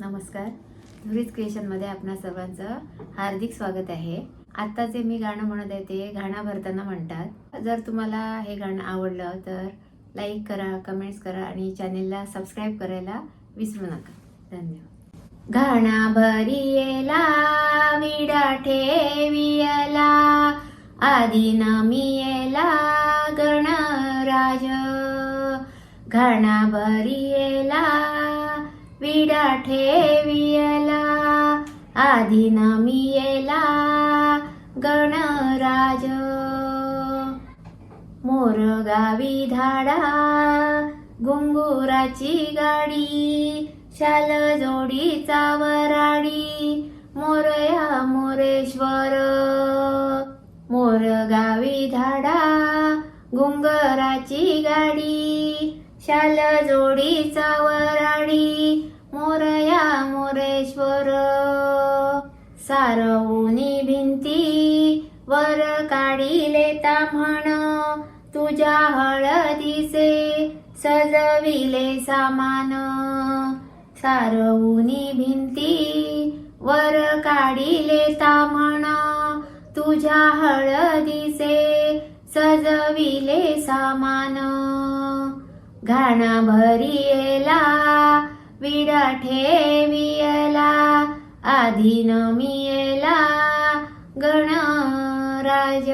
नमस्कार. धुरीज क्रिएशनमध्ये आपणा सर्वांचं हार्दिक स्वागत आहे. आत्ता जे मी गाणं म्हणत आहे ते गाणं भरताना म्हणतात. जर तुम्हाला हे गाणं आवडलं तर लाईक करा कमेंट्स करा आणि चॅनेलला सबस्क्राईब करायला विसरू नका. धन्यवाद. घाणा भरियेला विडा ठेवियला आधी नमियेला गणराज. घाणा भरियेला विडा ठेवियला आधी नमियला गणराज. मोर गावी धाडा घुंगुराची गाडी शाल जोडीचा वराडी मोरया मोरेश्वर. मोर गावी धाडा गुंगराची गाडी शाल जोडीचा वराडी मोरया मोरेश्वर. सारवूनी भिंती वर काढिले म्हण तुझ्या हळदीचे सजविले सामान. सारवूनी भिंती वर काढिले म्हण तुझ्या हळदीचे सजविले सामान. घाणा भरियला विडा ठेवियला आधी नमियेला गणराज